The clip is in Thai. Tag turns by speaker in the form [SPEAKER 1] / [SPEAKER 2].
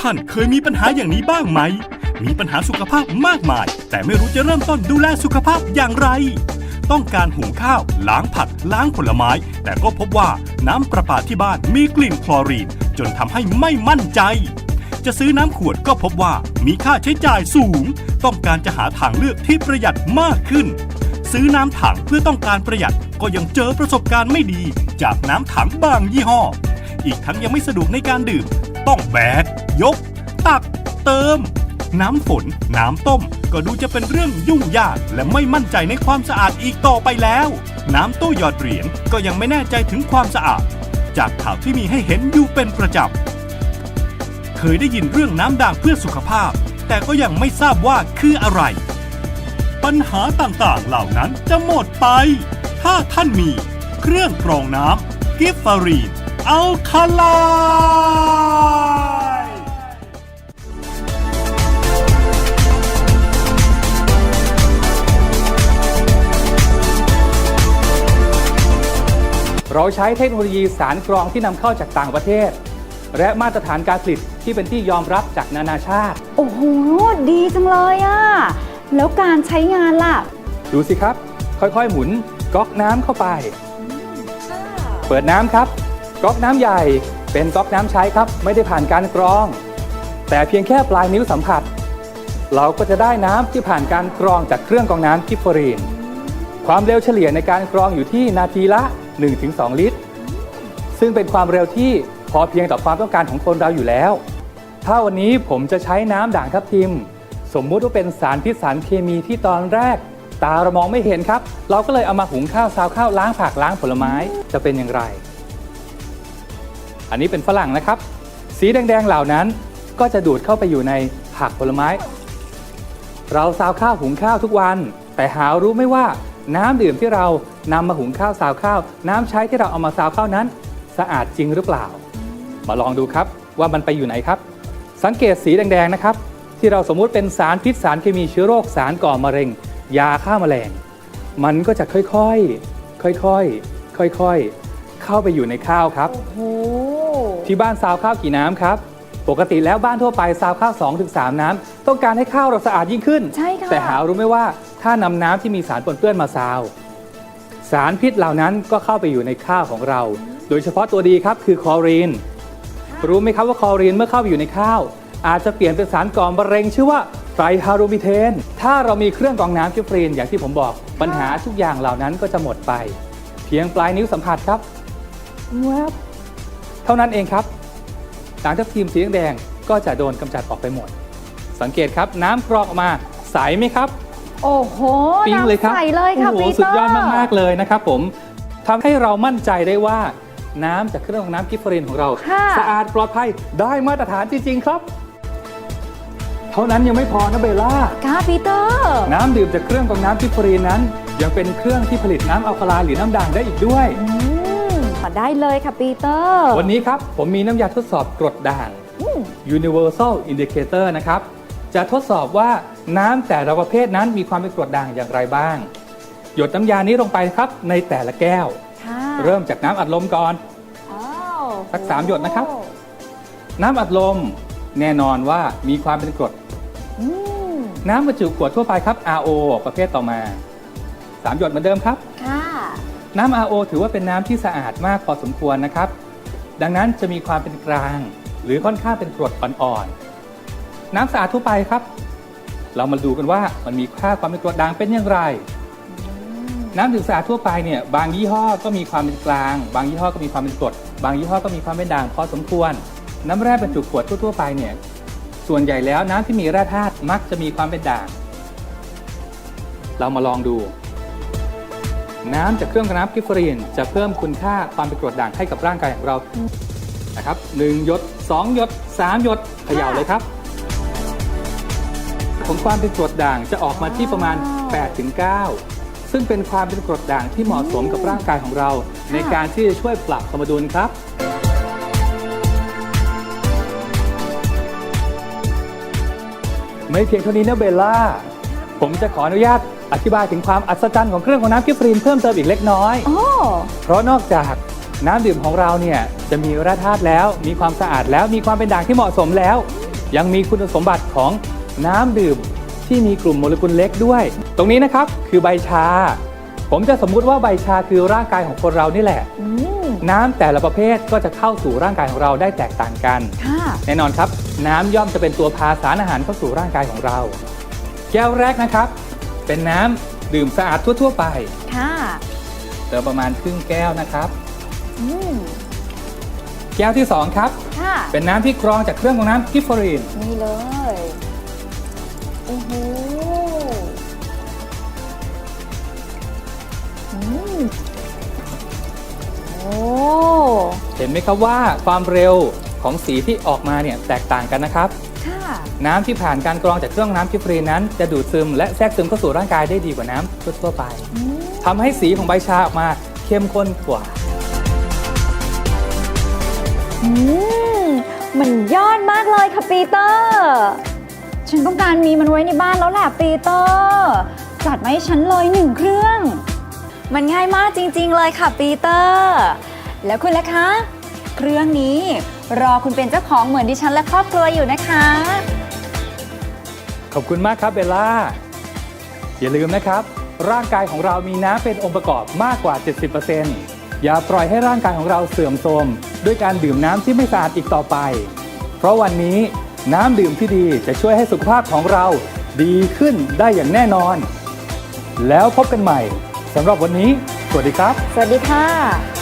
[SPEAKER 1] ท่านเคยมีปัญหาอย่างนี้บ้างไหม มีปัญหาสุขภาพมากมาย แต่ไม่รู้จะเริ่มต้นดูแลสุขภาพอย่างไร ต้องการหุงข้าว ล้างผัก ล้างผลไม้ แต่ก็พบว่าน้ำประปาที่บ้านมีกลิ่นคลอรีน จนทำให้ไม่มั่นใจ จะซื้อน้ำขวดก็พบว่ามีค่าใช้จ่ายสูง ต้องการจะหาทางเลือกที่ประหยัดมากขึ้น ซื้อน้ำถังเพื่อต้องการประหยัดก็ยังเจอประสบการณ์ไม่ดี จากน้ำถังบางยี่ห้ออีกทั้งยังไม่สะดวกในการดื่ม ต้องแบก ยก ตัก เติม น้ำฝน น้ำต้ม ก็ดูจะเป็นเรื่องยุ่งยาก และไม่มั่นใจในความสะอาดอีกต่อไปแล้ว น้ำตู้หยอดเหรียญก็ยังไม่แน่ใจถึงความสะอาด จากข่าวที่มีให้เห็นอยู่เป็นประจำเคยได้ยินเรื่องน้ำด่างเพื่อสุขภาพ แต่ก็ยังไม่ทราบว่าคืออะไร ปัญหาต่างๆเหล่านั้นจะหมดไป ถ้าท่านมี เครื่องกรองน้ำกิฟฟารีนอัลคาลน์
[SPEAKER 2] เราใช้เทคโนโลยีสารกรองที่นำเข้าจากต่างประเทศ และมาตรฐานการผลิตที่เป็นที่ยอมรับจากนานาชาติ
[SPEAKER 3] โอ้โห ดีจังเลยอะแล้วการใช้งานล่ะ
[SPEAKER 2] ดูสิครับ ค่อยๆ หมุนก๊อกน้ำเข้าไป เปิดน้ำครับ ก๊อกน้ำใหญ่เป็นก๊อกน้ำใช้ครับ ไม่ได้ผ่านการกรอง แต่เพียงแค่ปลายนิ้วสัมผัส เราก็จะได้น้ำที่ผ่านการกรองจากเครื่องกรองน้ำกิฟฟอรีน ความเร็วเฉลี่ยในการกรองอยู่ที่นาทีละ 1-2 ลิตร ซึ่งเป็นความเร็วที่พอเพียงต่อความต้องการของคนเราอยู่แล้ว ถ้าวันนี้ผมจะใช้น้ำด่างทับทิม สมมุติว่าเป็นสารพิษสารเคมีที่ตอนแรก ตาเรามองไม่เห็นครับ เราก็เลยเอามาหุงข้าวซาวข้าวล้างผักล้างผลไม้จะเป็นอย่างไร อันนี้เป็นฝรั่งนะครับ สีแดงๆเหล่านั้นก็จะดูดเข้าไปอยู่ในผักผลไม้ เราซาวข้าวหุงข้าวทุกวัน แต่หารู้ไม่ว่า น้ำดื่มที่เรานำมาหุงข้าวซาวข้าว น้ำใช้ที่เราเอามาซาวข้าวนั้น สะอาดจริงหรือเปล่า มาลองดูครับว่ามันไปอยู่ไหนครับ สังเกตสีแดงๆนะครับ ที่เราสมมุติเป็นสารพิษสารเคมีเชื้อโรคสารก่อมะเร็ง ยาฆ่าแมลง มันก็จะค่อยๆ ค่อยๆ ค่อยๆ เข้าไปอยู่ในข้าวครับ
[SPEAKER 3] โอ้โห
[SPEAKER 2] ที่บ้านซาวข้าวกี่น้ำครับ ปกติแล้วบ้านทั่วไปซาวข้าว2-3ถึงน้ำต้องการให้ข้าวเราสะอาดยิ่งขึ้น
[SPEAKER 3] ใช่ค่ะ
[SPEAKER 2] แต่หารู้ไหมว่าถ้านำน้ำที่มีสารปนเปื้อนมาซาว สารพิษเหล่านั้นก็เข้าไปอยู่ในข้าวของเรา โดยเฉพาะตัวดีครับคือคลอรีน รู้ไหมครับว่าคลอรีนเมื่อเข้าไปอยู่ในข้าว อาจจะเปลี่ยนเป็นสารก่อมะเร็งชื่อว่าไตรฮารูมิเทน ถ้าเรามีเครื่องกรองน้ำกิฟฟรีนอย่างที่ผมบอก ปัญหาทุกอย่างเหล่านั้นก็จะหมดไป เพียงปลายนิ้วสัมผัสครับ แวบเท่านั้นเองครับ หลังจากทีมสีแดงๆก็จะโดนกำจัดออกไปหมด สังเกตครับน้ำกรองออกมาใสไหมครับ
[SPEAKER 3] โอ้โห
[SPEAKER 2] ปิ๊งเลยครับ
[SPEAKER 3] น้ำใสเลยค่ะ
[SPEAKER 2] โอ้โห
[SPEAKER 3] ปีเตอร์
[SPEAKER 2] สุดยอดมากๆเลยนะครับผมทำให้เรามั่นใจได้ว่าน้ำจากเครื่องกรองน้ำกิฟฟรีนของเรา
[SPEAKER 3] ค่ะ
[SPEAKER 2] สะอาดปลอดภัยได้มาตรฐานจริง ๆ ครับ เท่านั้นยังไม่พอนะเบลล่า
[SPEAKER 3] ค่ะปีเตอร์
[SPEAKER 2] น้ำดื่มจากเครื่องกรองน้ำกิฟฟรีนนั้น ยังเป็นเครื่องที่ผลิตน้ำอัลคาไลน์หรือน้ำด่างได้อีกด้วย
[SPEAKER 3] อืมมาได้เลยค่ะปีเตอร์
[SPEAKER 2] วันนี้ครับผมมีน้ำยาทดสอบกรดด่าง
[SPEAKER 3] อืม
[SPEAKER 2] Universal Indicator นะครับ จะทดสอบว่าน้ำแต่ละประเภทนั้นมีความเป็นกรดด่างอย่างไรบ้าง หยดน้ำยานี้ลงไปครับในแต่ละแก้ว
[SPEAKER 3] ค่ะ
[SPEAKER 2] เริ่มจากน้ำอัดลมก่อน
[SPEAKER 3] อ้าว
[SPEAKER 2] สักสามหยดนะครับ น้ำอัดลมแน่นอนว่ามีความเป็นกรด
[SPEAKER 3] อืม
[SPEAKER 2] น้ำบรรจุขวดทั่วไปครับ RO ประเภทต่อมา 3 หยดเหมือนเดิมครับ
[SPEAKER 3] ค่ะ
[SPEAKER 2] น้ำ RO ถือว่าเป็นน้ำที่สะอาดมากพอสมควรนะครับ ดังนั้นจะมีความเป็นกลาง หรือค่อนข้างเป็นกรดอ่อนๆ น้ำสะอาดทั่วไปครับ เรามาดูกันว่ามันมีค่าความเป็นกรดด่างเป็นอย่างไร น้ำดื่มสะอาดทั่วไปเนี่ยบางยี่ห้อก็มีความเป็นกลาง บางยี่ห้อก็มีความเป็นกรด บางยี่ห้อก็มีความเป็นด่างพอสมควร น้ำแร่บรรจุขวดทั่วๆไปเนี่ยส่วนใหญ่แล้วน้ำที่มีแร่ธาตุมักจะมีความเป็นด่าง เรามาลองดู น้ำจากเครื่องกรองน้ำกิฟฟรีนจะเพิ่มคุณค่าความเป็นกรดด่างให้กับร่างกายของเรานะครับหนึ่งหยดสองหยดสามหยดเขย่าเลยครับของความเป็นกรดด่างจะออกมาที่ประมาณ8-9ซึ่งเป็นความเป็นกรดด่างที่เหมาะสมกับร่างกายของเรา ในการที่จะช่วยปรับสมดุลครับไม่เพียงเท่านี้นะเบลล่า ผมจะขออนุญาต อธิบายถึงความอัศจรรย์ของเครื่องของน้ำกิฟฟรีนเพิ่มเติมอีกเล็กน้อย
[SPEAKER 3] โอ้
[SPEAKER 2] เพราะนอกจากน้ำดื่มของเราเนี่ยจะมีแร่ธาตุแล้ว มีความสะอาดแล้ว มีความเป็นด่างที่เหมาะสมแล้ว ยังมีคุณสมบัติของน้ำดื่มที่มีกลุ่มโมเลกุลเล็กด้วย ตรงนี้นะครับคือใบชา ผมจะสมมุติว่าใบชาคือร่างกายของคนเรานี่แหละ
[SPEAKER 3] อืม
[SPEAKER 2] น้ำแต่ละประเภทก็จะเข้าสู่ร่างกายของเราได้แตกต่างกัน
[SPEAKER 3] ค่ะ
[SPEAKER 2] แน่นอนครับ น้ำย่อมจะเป็นตัวพาสารอาหารเข้าสู่ร่างกายของเรา แก้วแรกนะครับ เป็นน้ำดื่มสะอาดทั่ว ๆ ไป
[SPEAKER 3] ค่ะ
[SPEAKER 2] เติมประมาณครึ่งแก้วนะครับ
[SPEAKER 3] อืม
[SPEAKER 2] แก้วที่สองครับ
[SPEAKER 3] ค่ะ
[SPEAKER 2] เป็นน้ำที่กรองจากเครื่องกรองน้ำกิฟฟอรีน
[SPEAKER 3] นี่เลยโอ้โหอืมโอ้
[SPEAKER 2] เห็นไหมครับว่าความเร็วของสีที่ออกมาเนี่ยแตกต่างกันนะครับ
[SPEAKER 3] ค่ะ
[SPEAKER 2] น้ำที่ผ่านการกรองจากเครื่องน้ำกิฟฟรีนนั้น จะดูดซึมและแทรกซึมเข้าสู่ร่างกายได้ดีกว่าน้ำทั่วๆไป
[SPEAKER 3] อืม
[SPEAKER 2] ทำให้สีของใบชาออกมาเข้มข้นกว่า
[SPEAKER 3] อืมมันยอดมากเลยค่ะปีเตอร์ ฉันต้องการมีมันไว้ในบ้านแล้วแหละปีเตอร์ จัดมาให้ฉันเลยหนึ่งเครื่อง มันง่ายมากจริงๆเลยค่ะปีเตอร์ แล้วคุณล่ะคะ เครื่องนี้ รอคุณเป็นเจ้าของเหมือนดิฉันและครอบครัวอยู่นะคะ
[SPEAKER 2] ขอบคุณมากครับเบลล่า อย่าลืมนะครับ ร่างกายของเรามีน้ำเป็นองค์ประกอบมากกว่า 70%อย่าปล่อยให้ร่างกายของเราเสื่อมโทรมด้วยการดื่มน้ำที่ไม่สะอาดอีกต่อไป เพราะวันนี้น้ำดื่มที่ดีจะช่วยให้สุขภาพของเราดีขึ้นได้อย่างแน่นอน แล้วพบกันใหม่สำหรับวันนี้ สวัสดีครับ
[SPEAKER 3] สวัสดีค่ะ